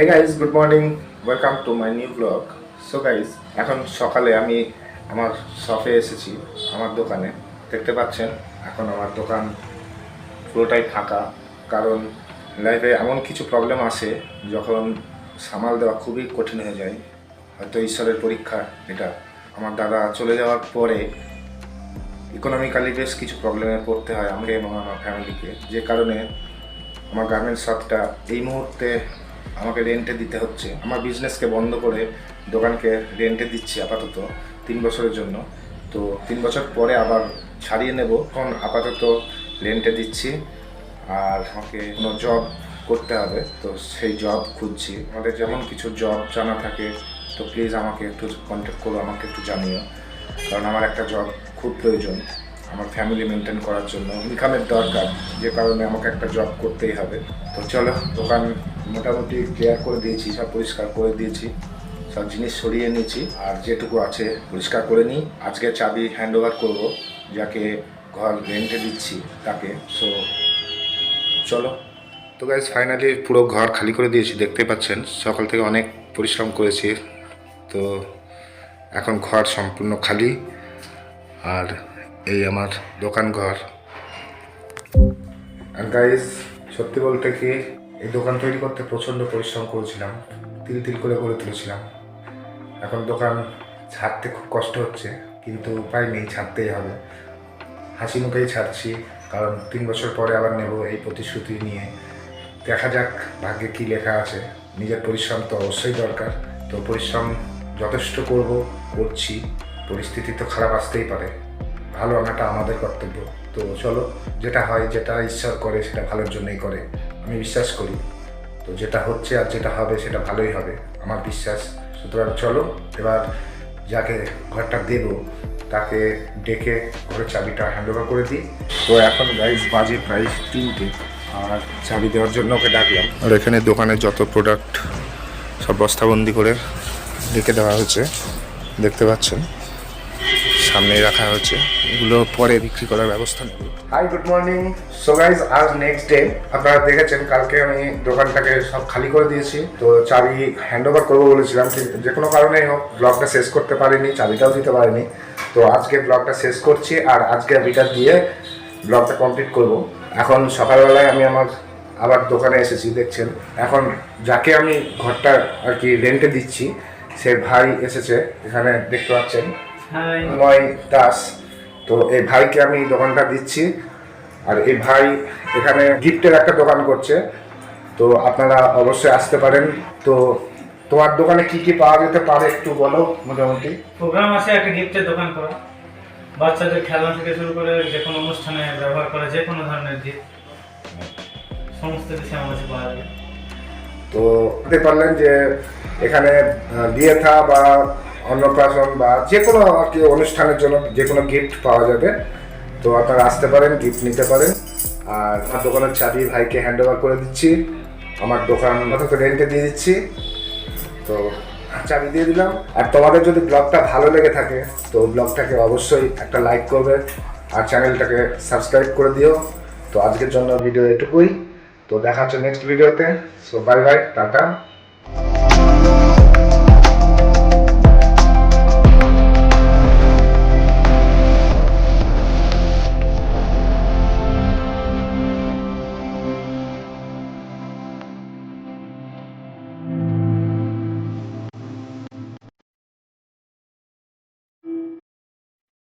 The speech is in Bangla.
Hey guys good morning welcome to my new blog so guys এখন সকালে আমি আমার শপে এসেছি, আমার দোকানে। দেখতে পাচ্ছেন, এখন আমার দোকান পুরোটাই ফাঁকা। কারণ লাইফে এমন কিছু প্রবলেম আসে, যখন সামাল দেওয়া খুবই কঠিন হয়ে যায়। হয়তো ঈশ্বরের পরীক্ষা এটা। আমার দাদা চলে যাওয়ার পরে ইকোনমিক্যালি বেশ কিছু প্রবলেমে পড়তে হয় আমাকে এবং আমার ফ্যামিলিকে যে কারণে আমার গার্মেন্টস শপটা এই মুহূর্তে আমাকে রেন্টে দিতে হচ্ছে। আমার বিজনেসকে বন্ধ করে দোকানকে রেন্টে দিচ্ছি আপাতত তিন বছরের জন্য। তো তিন বছর পরে আবার ছাড়িয়ে নেব। এখন আপাতত রেন্টে দিচ্ছি। আর আমাকে কোনো জব করতে হবে। তো সেই জব খুঁজছি। আমাদের যেমন কিছু জব জানা থাকে, তো প্লিজ আমাকে একটু কন্ট্যাক্ট করো, আমাকে একটু জানিও। কারণ আমার একটা জব খুব প্রয়োজন। আমার ফ্যামিলি মেনটেন করার জন্য। ইনকামের দরকার, যে কারণে আমাকে একটা জব করতেই হবে। তো চলো, দোকান মোটামুটি ক্লিয়ার করে দিয়েছি, সব পরিষ্কার করে দিয়েছি, সব জিনিস সরিয়ে নিয়েছি, আর যেটুকু আছে পরিষ্কার করে নিই। আজকে চাবি হ্যান্ড ওভার করব, যাকে ঘর রেন্টে দিচ্ছি তাকে। সো চলো। তো গাইজ ফাইনালি পুরো ঘর খালি করে দিয়েছি, দেখতে পাচ্ছেন? সকাল থেকে অনেক পরিশ্রম করেছি। তো এখন ঘর সম্পূর্ণ খালি। আর এই আমার দোকান ঘর। আর গাইজ সত্যি বলতে কি, এই দোকান তৈরি করতে প্রচণ্ড পরিশ্রম করেছিলাম। তিল তিল করে গড়ে তুলেছিলাম। এখন দোকান ছাড়তে খুব কষ্ট হচ্ছে, কিন্তু উপায় নেই, ছাড়তেই হবে। হাসি মুখেই ছাড়ছি, কারণ তিন বছর পরে আবার নেব এই প্রতিশ্রুতি নিয়ে। দেখা যাক ভাগ্যে কী লেখা আছে। নিজের পরিশ্রম তো অবশ্যই দরকার। তো পরিশ্রম যথেষ্ট করব, করছি। পরিস্থিতি তো খারাপ আসতেই পারে। ভালো আনাটা আমাদের কর্তব্য। তো চলো, যেটা হয়, যেটা ঈশ্বর করে, সেটা ভালোর জন্যই করে। আমি বিশ্বাস করি। তো যেটা হচ্ছে আর যেটা হবে, সেটা ভালোই হবে। আমার বিশ্বাস। সুতরাং চলো, এবার যাকে ঘরটা দেব, তাকে ডেকে ঘরের চাবিটা হ্যান্ড ওভার করে দিই। তো এখন গাইজ বাজে প্রায় তিনটে। আর চাবি দেওয়ার জন্য ওকে ডাকলাম। আর এখানে দোকানের যত প্রোডাক্ট সব বস্তাবন্দি করে রেখে দেওয়া হয়েছে। দেখতে পাচ্ছেন? সামনে রাখা হয়েছে। এগুলো পরে বিক্রি করার ব্যবস্থা নেব। Hi good morning so guys আজ নেক্সট ডে আপনারা দেখেছেন, কালকে আমি দোকানটাকে সব খালি করে দিয়েছি। তো চাবি হ্যান্ড ওভার করব বলেছিলাম যে কোনো কারণেই হোক ব্লগটা শেষ করতে পারিনি, চাবিটাও দিতে পারিনি। তো আজকে ব্লগটা শেষ করছি, আর আজকে বিকাশ দিয়ে ব্লগটা কমপ্লিট করব। এখন সকালবেলায় আমি আমার, আবার দোকানে এসেছি, দেখছেন। এখন যাকে আমি ঘরটা আর কি রেন্টে দিচ্ছি, সে ভাই এসেছে, এখানে দেখতে পাচ্ছেন। নয় দাস। তো এই ভাইকে আমি দোকানটা দিচ্ছি। আর এই ভাই এখানে গিফটের একটা দোকান করছে। তো আপনারা অবশ্যই আসতে পারেন। তো তোমার দোকানে কি কি পাওয়া যেতে পারে একটু বলো মোটামুটি? প্রোগ্রাম আছে একটা গিফটের দোকান করা। বাচ্চাদের খেলনা থেকে শুরু করে যে কোনো অনুষ্ঠানে ব্যবহার করা যে কোনো ধরনের গিফট সমস্ত কিছু আমার কাছে পাওয়া যাবে তো বুঝতে পারলেন যে এখানে বিয়ে থা বা অন্নপ্রাশন বা যে কোনো আর কি অনুষ্ঠানের জন্য যে কোনো গিফট পাওয়া যাবে। তো আপনারা আসতে পারেন গিফট নিতে পারেন। আর আমার দোকানের চাবি ভাইকে হ্যান্ড ওভার করে দিচ্ছি। আমার দোকান অথচ রেন্টে দিয়ে দিচ্ছি। তো চাবি দিয়ে দিলাম। আর তোমাদের যদি ব্লগটা ভালো লেগে থাকে, তো ব্লগটাকে অবশ্যই একটা লাইক করবে। আর চ্যানেলটাকে সাবস্ক্রাইব করে দিও। তো আজকের জন্য ভিডিও এটুকুই। তো দেখা হচ্ছে নেক্সট ভিডিওতে সো বাই বাই টাটা।